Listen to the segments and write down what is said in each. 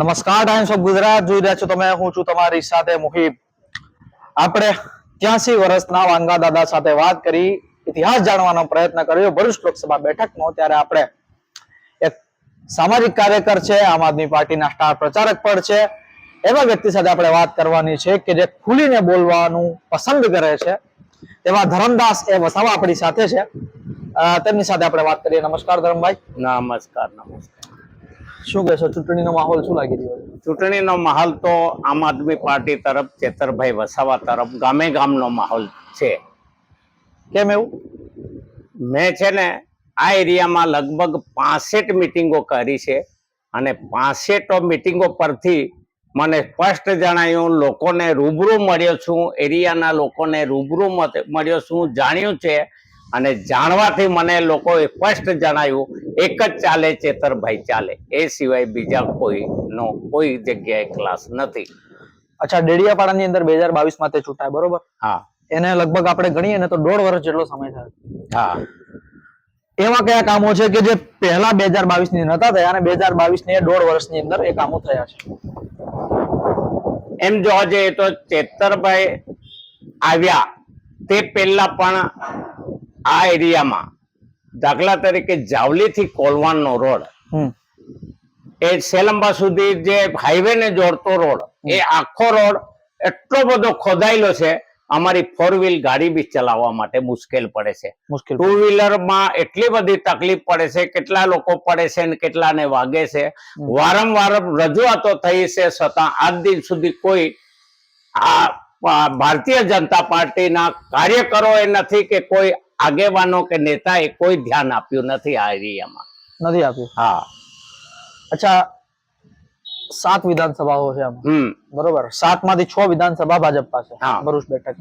નમસ્કાર times of Gujarat જોઈ રહ્યા છો તમે. હું છું તમારી સાથે મુહિબ. આપણે ત્યાસી વર્ષના વાંગા દાદા સાથે વાત કરી, ઇતિહાસ જાણવાનો પ્રયત્ન કર્યો. ભરૂચ લોકસભા બેઠકનો, ત્યારે આપણે એક સામાજિક કાર્યકર છે, આમ આદમી પાર્ટીના સ્ટાર પ્રચારક પણ છે. એવા વ્યક્તિ સાથે આપણે વાત કરવાની છે કે જે ખુલીને બોલવાનું પસંદ કરે છે. તેવા ધરમદાસ એ વસાવા આપણી સાથે છે. તેમની સાથે આપણે વાત કરીએ. નમસ્કાર, ધરમભાઈ. નમસ્કાર નમસ્કાર. શું કહેશો ચૂંટણીનો માહોલ શું લાગી રહ્યો ચૂંટણીનો માહોલ તો આમ આદમી પાર્ટી તરફ ચેતરભાઈ વસાવા તરફ ગામે ગામનો માહોલ છે. કેમ એવું? મેં છે ને આ એરિયામાં લગભગ પાસઠ મિટિંગો કરી છે અને પાસઠો મિટિંગો પરથી મને સ્પષ્ટ જણાયું લોકોને રૂબરૂ મળ્યો છું એરિયાના લોકોને રૂબરૂ મળ્યો છું જાણ્યું છે અને જાણવાથી મને લોકોએ સ્પષ્ટ જણાયું એક જ ચાલે ચેતરભાઈ ચાલે. એ સિવાય બીજા કોઈનો કોઈ જગ્યાએ ક્લાસ નથી. અચ્છા ડેડિયાપાડાની અંદર બે હજાર બાવીસમાં તે ચૂંટાય બરોબર? હા. એને લગભગ આપણે ગણીએ ને તો દોઢ વર્ષ જેટલો સમય થયો. હા. એવા કયા કામો છે કે જે પહેલા બે હજાર બાવીસની નતા થયા અને બે હજાર બાવીસની દોઢ વર્ષની અંદર એ કામો થયા છે? એમ જોવા જઈએ તો ચેતરભાઈ આવ્યા તે પહેલા પણ આ એરિયામાં દાખલા તરીકે જાવલીથી કોલવાનનો રોડ એ સેલંબા સુધી જે હાઈવે ને જોડતો રોડ એ આખો રોડ એટલો બધો ખોદાયેલો છે અમારી ફોર વ્હીલ ગાડી બી ચલાવવા માટે મુશ્કેલ પડે છે. ટુ વ્હીલરમાં એટલી બધી તકલીફ પડે છે કેટલા લોકો પડે છે ને કેટલાને વાગે છે. વારંવાર રજૂઆતો થઈ છે છતાં આજ દિન સુધી કોઈ આ આ ભારતીય જનતા પાર્ટીના કાર્યકરો એ નથી કે કોઈ આગેવાનો કે નેતાએ કોઈ ધ્યાન આપ્યું નથી આ એરિયામાં. નથી આપ્યું? હા. અચ્છા સાત વિધાનસભાઓ છે આમાં. બરોબર. સાતમાંથી છ વિધાનસભા ભાજપ પાસે ભરૂચ બેઠક.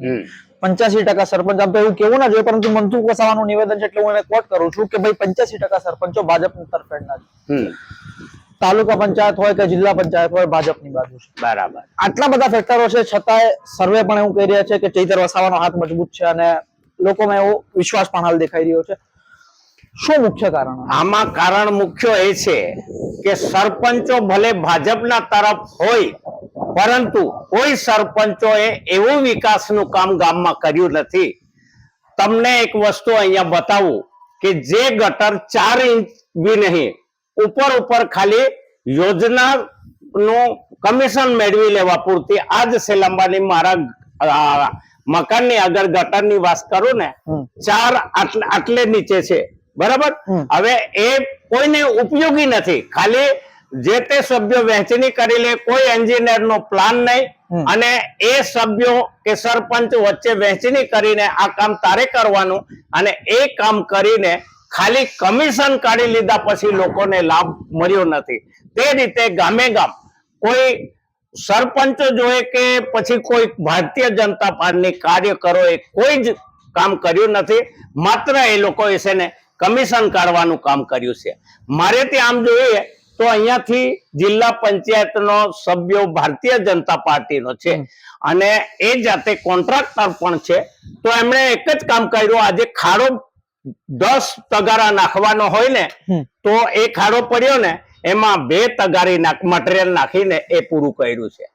પંચ્યાસી ટકા સરપંચ આમ તો એવું કેવું ના જોઈએ પરંતુ મનસુખ વસાવાનું નિવેદન છે એટલે હું એને કોટ કરું છું કે ભાઈ પંચ્યાસી ટકા સરપંચો ભાજપની તરફેણના છે. તાલુકા પંચાયત હોય કે જિલ્લા પંચાયત હોય ભાજપની બાજુ છે. બરાબર. આટલા બધા ફેક્ટરો છે છતાંય સર્વે પણ એવું કહી રહ્યા છે કે ચૈતર વસાવાનો હાથ મજબૂત છે અને લોકોમાં એવો વિશ્વાસ પણ હાલ દેખાઈ રહ્યો છે. શું મુખ્ય કારણ? આમાં કારણ મુખ્ય એ છે કે સરપંચો ભલે ભાજપના તરફ હોય, પરંતુ કોઈ સરપંચોએ એવું વિકાસનું કામ ગામમાં કર્યું નથી. તમને એક વસ્તુ અહીંયા બતાવું કે જે ગટર ચાર ઇંચ બી નહીં, ઉપર ઉપર ખાલી યોજના નું કમિશન મેળવી લેવા પૂરતી આજ સેલંબાની મારા મકાનની આગળ ગટરની વાત કરું ને ચાર આટલે નીચે છે. બરાબર? હવે એ કોઈને ઉપયોગી નથી. ખાલી જે તે સભ્યો વહેંચણી કરી લે કોઈ એન્જિનિયર નો પ્લાન નહીં. અને એ સભ્યો કે સરપંચ વચ્ચે વહેંચણી કરીને આ કામ તારે કરવાનું અને એ કામ કરીને ખાલી કમિશન કાઢી લીધા પછી લોકોને લાભ મળ્યો નથી. તે રીતે ગામે ગામ કોઈ સરપંચો જોઈએ કે પછી કોઈ ભારતીય જનતા પાર્ટીની કાર્યકરોએ કોઈ જ કામ કર્યું નથી. માત્ર એ લોકોએ છે ને કમિશન કાઢવાનું કામ કર્યું છે. મારે ત્યાં આમ જોઈએ તો અહીંયાથી જિલ્લા પંચાયતનો સભ્યો ભારતીય જનતા પાર્ટીનો છે. અને એ જાતે કોન્ટ્રાક્ટર પણ છે. તો એમણે એક જ કામ કર્યું. આજે ખાડો દસ તગારા નાખવાનો હોય ને તો એ ખાડો પડ્યો ને એમાં બે તગારી મટીરિયલ નાખીને એ પૂરું કર્યું છે.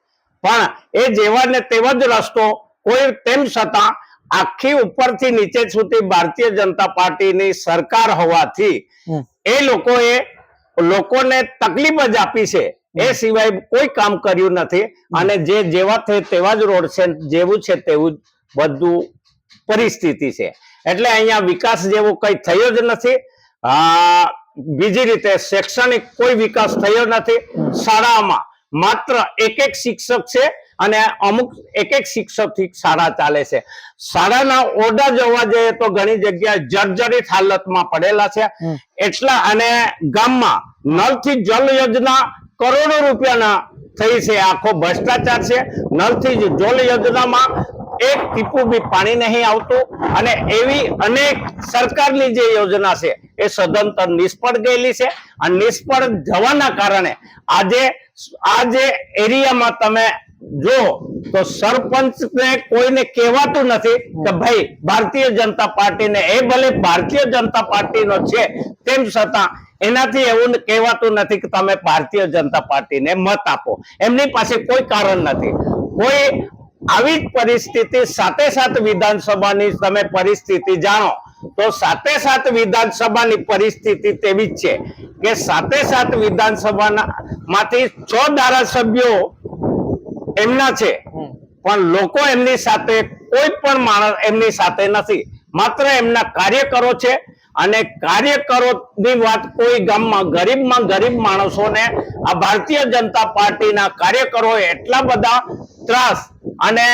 પણ એ જેવા ને તેવો જ રસ્તો કોઈ તેમ છતાં આખી ઉપરથી નીચે સુધી ભારતીય જનતા પાર્ટીની સરકાર હોવાથી. એ લોકોએ લોકોને તકલીફ જ આપી છે. એ સિવાય કોઈ કામ કર્યું નથી અને જે જેવા છે તેવા જ રોડ છે જેવું છે તેવું જ બધું પરિસ્થિતિ છે. એટલે અહીંયા વિકાસ જેવો કઈ થયો જ નથી. આ બીજી રીતે શૈક્ષણિક કોઈ વિકાસ થયો નથી. શાળામાં માત્ર એક એક શિક્ષક છે અને અમુક એક એક શિક્ષકથી શાળા ચાલે છે. શાળાના ઓરડા જોવા જઈએ તો ઘણી જગ્યાએ જર્જરિત હાલતમાં પડેલા છે. એટલા અને ગામમાં નળથી જલ યોજના કરોડો રૂપિયાના થઈ છે. આખો ભ્રષ્ટાચાર છે. નળથી જ જલ યોજનામાં એક ટીપું બી પાણી નહીં આવતું અને એવી અનેક સરકારની જે યોજના છે એ સદંતર નિષ્ફળ ગયેલી છે. અને નિષ્ફળ જવાના કારણે આજે આ જે એરિયામાં તમે જો તો સરપંચ ને કોઈને કહેવાતું નથી કે ભાઈ ભારતીય જનતા પાર્ટીને એ ભલે ભારતીય જનતા પાર્ટીનો છે તેમ છતાં એનાથી એવું કહેવાતું નથી કે તમે ભારતીય જનતા પાર્ટીને મત આપો. એમની પાસે કોઈ કારણ નથી. કોઈ આવી પરિસ્થિતિ સાથે સાથે વિધાનસભાની તમે પરિસ્થિતિ જાણો તો સાથે સાથે વિધાનસભાની પરિસ્થિતિ તેવી જ છે કે સાથે સાથ વિધાનસભાના માંથી છ ધારાસભ્યો એમના છે. પણ લોકો એમની સાથે કોઈ પણ માણસ એમની સાથે નથી. માત્ર એમના કાર્યકરો છે અને કાર્યકરોની વાત કોઈ ગામમાં ગરીબમાં ગરીબ માણસોને આ ભારતીય જનતા પાર્ટીના કાર્યકરો એટલા બધા ત્રાસ અને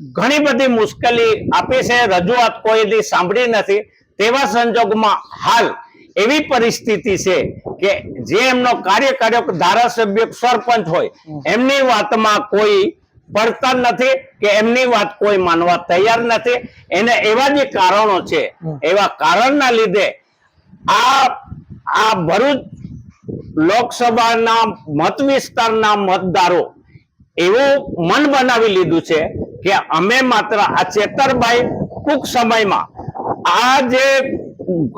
ઘણી બધી મુશ્કેલી આપી છે, રજૂઆત કોઈથી સાંભળી નથી. તેવા સંજોગમાં હાલ એવી પરિસ્થિતિ છે કે જે એમનો કાર્યકારક ધારાસભ્ય સરપંચ હોય, એમની વાતમાં કોઈ પડતર નથી કે એમની વાત કોઈ માનવા તૈયાર નથી. એને એવા જે કારણો છે, એવા કારણના લીધે આ આ ભરૂચ લોકસભાના મત વિસ્તારના મતદારો એવું મન બનાવી લીધું છે કે અમે માત્ર આ ચેતરભાઈ ટૂંક સમયમાં આ જે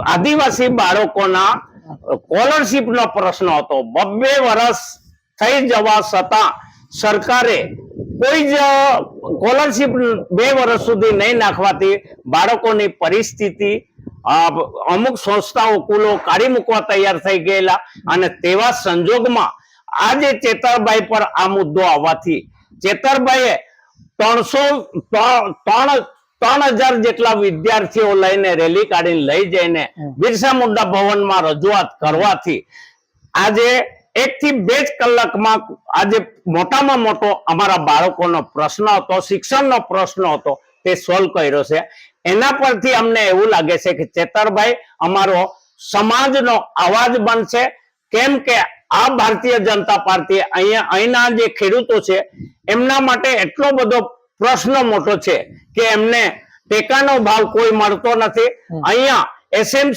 આદિવાસી બાળકોના સ્કોલરશીપ નો પ્રશ્ન હતો. બબ્બે વર્ષ થઈ જવા છતાં સરકારે કોઈ જ સ્કોલરશીપ બે વર્ષ સુધી નહીં નાખવાથી બાળકોની પરિસ્થિતિ અમુક સંસ્થાઓ કુલો કાઢી મૂકવા તૈયાર થઈ ગયેલા અને તેવા સંજોગમાં આજે ચેતરભાઈ પર આ મુદ્દો આવવાથી ચેતરભાઈએ ત્રણસો ત્રણ ત્રણ હજાર જેટલા વિદ્યાર્થીઓ લઈને રેલી કાઢીને લઈ જઈને બિરસા મુંડા ભવનમાં રજૂઆત કરવાથી આજે એક થી બે જ કલાકમાં આજે મોટામાં મોટો અમારા બાળકોનો પ્રશ્ન હતો શિક્ષણનો પ્રશ્ન હતો તે સોલ્વ કર્યો છે. એના પરથી અમને એવું લાગે છે કે ચેતરભાઈ અમારો સમાજનો અવાજ બનશે. કેમ કે આ ભારતીય જનતા પાર્ટી અહીંયા અહીંના જે ખેડૂતો છે એમના માટે એટલો બધો પ્રશ્ન મોટો છે કે એમને ટેકાનો ભાવ કોઈ મળતો નથી. અહીંયા એસએમ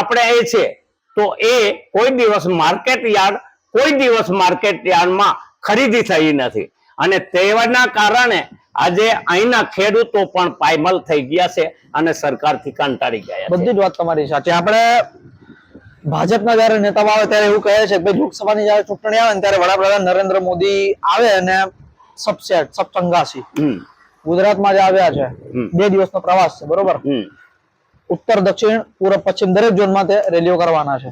આપણે એ છે તો એ કોઈ દિવસ માર્કેટ યાર્ડ કોઈ દિવસ માર્કેટ યાર્ડમાં ખરીદી થઈ નથી. અને તેના કારણે આજે અહીંના ખેડૂતો પણ પાયમલ થઈ ગયા છે અને સરકારથી કંટાળી ગયા છે. બધી જ વાત તમારી સાચી. આપણે ભાજપના જયારે નેતાઓ આવે ત્યારે એવું કહે છે કે લોકસભાની જયારે ચૂંટણી આવે ને ત્યારે વડાપ્રધાન નરેન્દ્ર મોદી આવે અને સબસેટ સબચંગાસી. ગુજરાતમાં જે આવ્યા છે. બે દિવસનો પ્રવાસ છે બરોબર? ઉત્તર દક્ષિણ પૂર્વ પશ્ચિમ દરેક ઝોનમાં તે રેલીઓ કરવાના છે.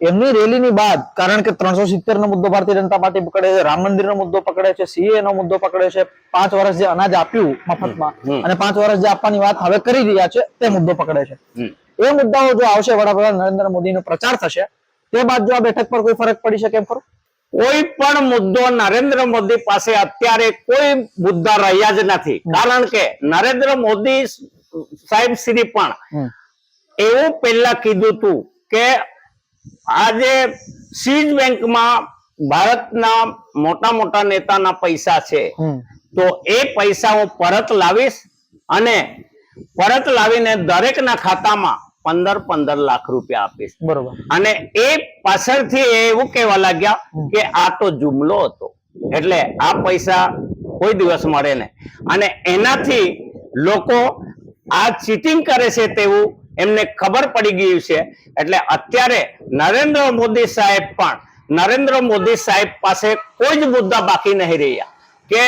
એમની રેલીની બાદ કારણ કે ત્રણસો સિત્તેર નો મુદ્દો ભારતીય જનતા પાર્ટી પકડે છે રામ મંદિર નો મુદ્દો પકડે છે સીએ નો મુદ્દો પકડે છે પાંચ વર્ષ જે અનાજ આપ્યું મફતમાં. અને પાંચ વર્ષ જે આપવાની વાત હવે કરી રહ્યા છે તે મુદ્દો પકડે છે. એ મુદ્દાઓ જો આવશે વડાપ્રધાન નરેન્દ્ર મોદીનો પ્રચાર થશે તે બાદ જો આ બેઠક પર કોઈ ફરક પડી શકે એમ ખરું? કોઈ પણ મુદ્દો નરેન્દ્ર મોદી પાસે અત્યારે કોઈ મુદ્દા રહ્યા જ નથી. કારણ કે નરેન્દ્ર મોદી સાહેબ શ્રી પણ એવું પહેલા કીધું હતું કે આજે સીઝ બેંકમાં ભારતના મોટા મોટા નેતાના પૈસા છે. તો એ પૈસા હું પરત લાવીશ અને પરત લાવીને દરેકના ખાતામાં પંદર પંદર લાખ રૂપિયા આપીશ. બરોબર. અને એ પાછળથી એવું કહેવા લાગ્યા કે આ તો જુમલો હતો. એટલે આ પૈસા કોઈ દિવસ મળે નહીં. અને એનાથી લોકો આ ચીટિંગ કરે છે તેવું એમને ખબર પડી ગયું છે. એટલે અત્યારે નરેન્દ્ર મોદી સાહેબ પણ નરેન્દ્ર મોદી સાહેબ પાસે કોઈ જ મુદ્દા બાકી નહીં રહ્યા. કે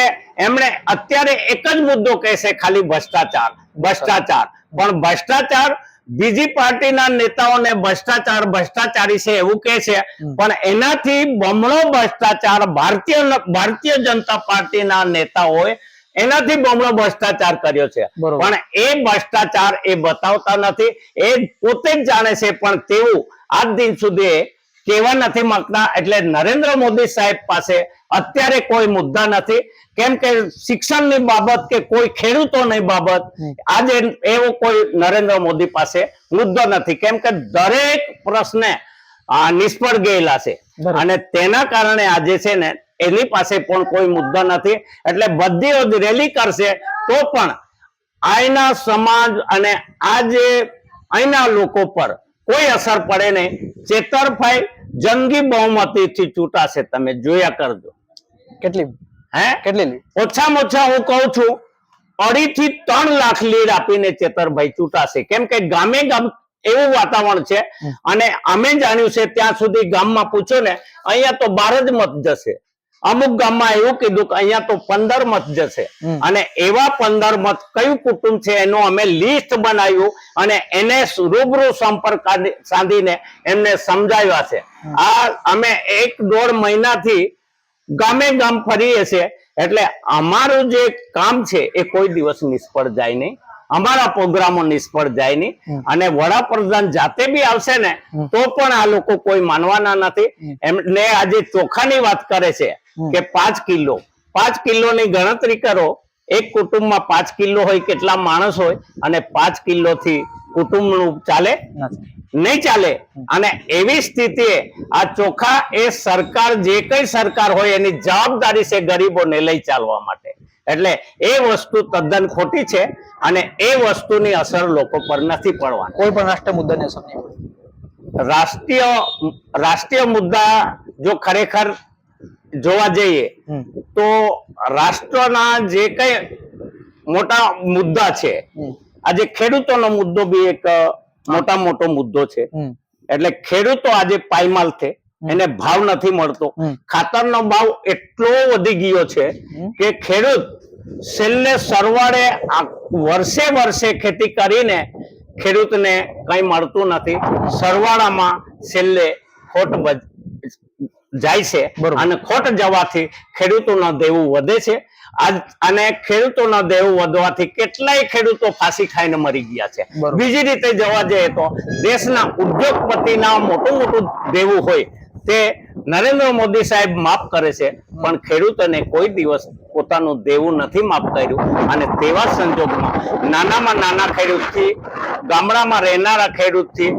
એમણે અત્યારે એક જ મુદ્દો કહેશે ખાલી ભ્રષ્ટાચાર ભ્રષ્ટાચાર. પણ ભ્રષ્ટાચાર બીજી પાર્ટીના નેતાઓને ભ્રષ્ટાચાર ભ્રષ્ટાચારી છે એવું કે છે. પણ એનાથી બમણો ભ્રષ્ટાચાર ભારતીય ભારતીય જનતા પાર્ટીના નેતાઓએ એનાથી બમણો ભ્રષ્ટાચાર કર્યો છે. પણ એ ભ્રષ્ટાચાર એ બતાવતા નથી એ પોતે જ જાણે છે પણ તેવું આજ દિન સુધી કેવા નથી માંગતા. એટલે નરેન્દ્ર મોદી સાહેબ પાસે અત્યારે કોઈ મુદ્દા નથી. કેમ કે શિક્ષણની બાબત કે કોઈ ખેડૂતોની બાબત આજે એવો કોઈ નરેન્દ્ર મોદી પાસે મુદ્દો નથી. કેમ કે દરેક પ્રશ્ને નિષ્ફળ ગયેલા છે. અને તેના કારણે આજે છે ને એની પાસે પણ કોઈ મુદ્દો નથી. એટલે બધી રેલી કરશે તો પણ અહીંના સમાજ અને આજે જે અહીંના લોકો પર કોઈ અસર પડે નહીં. ચેતરફાઈ જંગી બહુમતીથી ચૂંટાશે. તમે જોયા કરજો. કેટલી? હે? કેટલી? ઓછામાં ઓછા હું કહું છું અઢી થી ત્રણ લાખ લીડ આપીને ચેતરભાઈ ચૂંટાશે. કેમ કે ગામે ગામ એવું વાતાવરણ છે અને અમે જાણ્યું છે ત્યાં સુધી ગામમાં પૂછો ને અહીંયા તો બાર જ મત જશે. અમુક ગામમાં એવું કીધું કે અહીંયા તો પંદર મત જશે. અને એવા પંદર મત કયું કુટુંબ છે એનું અમે લિસ્ટ બનાવ્યું અને એને રૂબરૂ સંપર્ક સાધીને એમને સમજાવ્યા છે. આ અમે એક દોઢ મહિનાથી ગામે ગામ ફરીએ છે એટલે અમારું જે કામ છે એ કોઈ દિવસ નિષ્ફળ જાય નહીં. અમારા પ્રોગ્રામો નિષ્ફળ જાય નહીં. અને વડાપ્રધાન જાતે બી આવશે ને તો પણ આ લોકો કોઈ માનવાના નથી. એમને આજે ચોખાની વાત કરે છે કે પાંચ કિલો. પાંચ કિલોની ગણતરી કરો. એક કુટુંબમાં પાંચ કિલો હોય કેટલા માણસ હોય અને પાંચ કિલોથી કુટુંબનું ચાલે? નહીં ચાલે. અને એવી સ્થિતિએ આ ચોખા એ સરકાર જે કઈ સરકાર હોય એની જવાબદારી છે ગરીબોને લઈ ચાલવા માટે. એટલે એ વસ્તુ તદ્દન ખોટી છે અને એ વસ્તુની અસર લોકો પર નથી પડવાની. કોઈ પણ રાષ્ટ્ર મુદ્દાને અસર નહીં રાષ્ટ્રીય રાષ્ટ્રીય મુદ્દા જો ખરેખર જોવા જઈએ તો રાષ્ટ્રના જે કઈ મોટા મુદ્દા છે. આજે ખેડૂતોનો મુદ્દો બી એક મોટા મોટો મુદ્દો છે. એટલે ખેડૂતો આજે પાયમાલ છે. એને ભાવ નથી મળતો. ખાતરનો ભાવ એટલો વધી ગયો છે કે ખેડૂત છેલ્લે સરવાળે વર્ષે વર્ષે ખેતી કરીને ખેડૂતને કઈ મળતું નથી. સરવાળામાં છેલ્લે ખોટ જાય છે. અને ખોટ જવાથી ખેડૂતોના દેવું વધે છે. અને ખેડૂતોનો દેવ વધવાથી કેટલાય ખેડૂતો ફાંસી ખાઈને મરી ગયા છે. બીજી રીતે જોવા જઈએ તો દેશના ઉદ્યોગપતિના મોટું મોટું દેવું હોય તે નરેન્દ્ર મોદી સાહેબ માફ કરે છે પણ ખેડૂતોને કોઈ દિવસ પોતાનું દેવું નથી માફ કર્યું. અને તેવા સંજોગમાં નાનામાં નાના ખેડૂતથી ગામડામાં રહેનારા ખેડૂતથી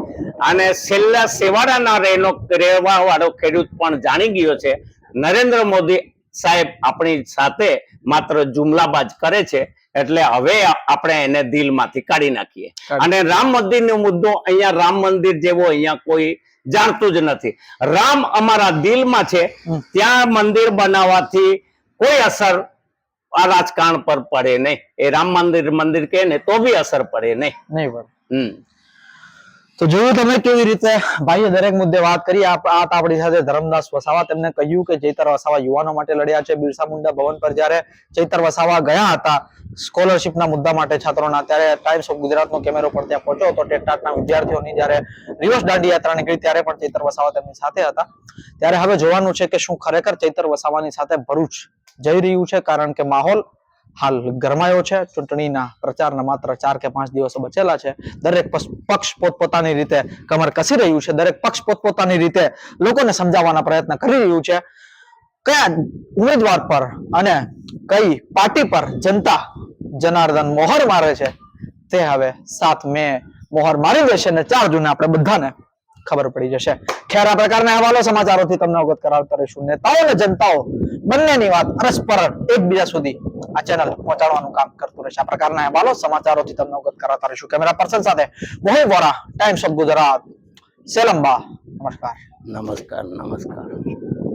અને છેલ્લા સેવાડાના રહેનો રહેવા વાળો ખેડૂત પણ જાણી ગયો છે. નરેન્દ્ર મોદી સાહેબ આપણી સાથે માત્ર જુમલાબાજ કરે છે એટલે હવે આપણે એને દિલમાંથી કાઢી નાખીએ. અને રામ મંદિરનો મુદ્દો અહીંયા રામ મંદિર જેવો અહીંયા કોઈ જાણતું જ નથી. રામ અમારા દિલમાં છે ત્યાં મંદિર બનાવવાથી કોઈ અસર આ રાજકારણ પર પડે નહીં. એ રામ મંદિર મંદિર કે ને તો બી અસર પડે નહીં. નહીં હમ. તો જોયું તમે કેવી રીતે ભાઈએ દરેક મુદ્દે વાત કરી આ આપણી સાથે ધરમદાસ વસાવા તેમને કહ્યું કે ચૈતર વસાવા યુવાનો માટે લડ્યા છે. બિરસા મુંડા ભવન પર જ્યારે ચૈતર વસાવા ગયા હતા સ્કોલરશિપના મુદ્દા માટે છાત્રોના, ત્યારે ટાઈમ્સ ઓફ ગુજરાતનો કેમેરો પર ત્યાં પહોંચ્યો હતો. ટેટાટના વિદ્યાર્થીઓની જ્યારે રિવર્સ દાંડી યાત્રા નીકળી, ત્યારે પણ ચૈતર વસાવા તેમની સાથે હતા. ત્યારે હવે જોવાનું છે કે શું ખરેખર ચૈતર વસાવાની સાથે ભરૂચ જઈ રહ્યું છે, કારણ કે માહોલ હાલ ગરમાયો છે. ચૂંટણીના પ્રચારના માત્ર ચાર કે પાંચ દિવસો બચેલા છે. દરેક પક્ષ પોતપોતાની રીતે કમર કસી રહ્યું છે. દરેક પક્ષ પોતપોતાની રીતે લોકોને સમજાવવાના પ્રયત્ન કરી રહ્યું છે. કયા ઉમેદવાર પર અને કઈ પાર્ટી પર જનતા જનાર્દન મોહર મારે છે તે હવે સાત મે મોહર મારી દેશે ને ચાર જૂને આપણે બધાને ખબર પડી જશે. ખેર આ પ્રકારના અહેવાલો સમાચારોથી તમને અવગત કરાવતા રહીશું. નેતાઓ અને જનતાઓ બંનેની વાત પરસ્પર એકબીજા સુધી આ ચેનલ પહોંચાડવાનું કામ કરતું રહેશે. આ પ્રકારના અહેવાલો સમાચારોથી તમને અવગત કરાવતા રહીશું. કેમેરા પર્સન સાથે મોહિત વોરા ટાઈમ્સ ઓફ ગુજરાત સેલંબા, નમસ્કાર. નમસ્કાર નમસ્કાર.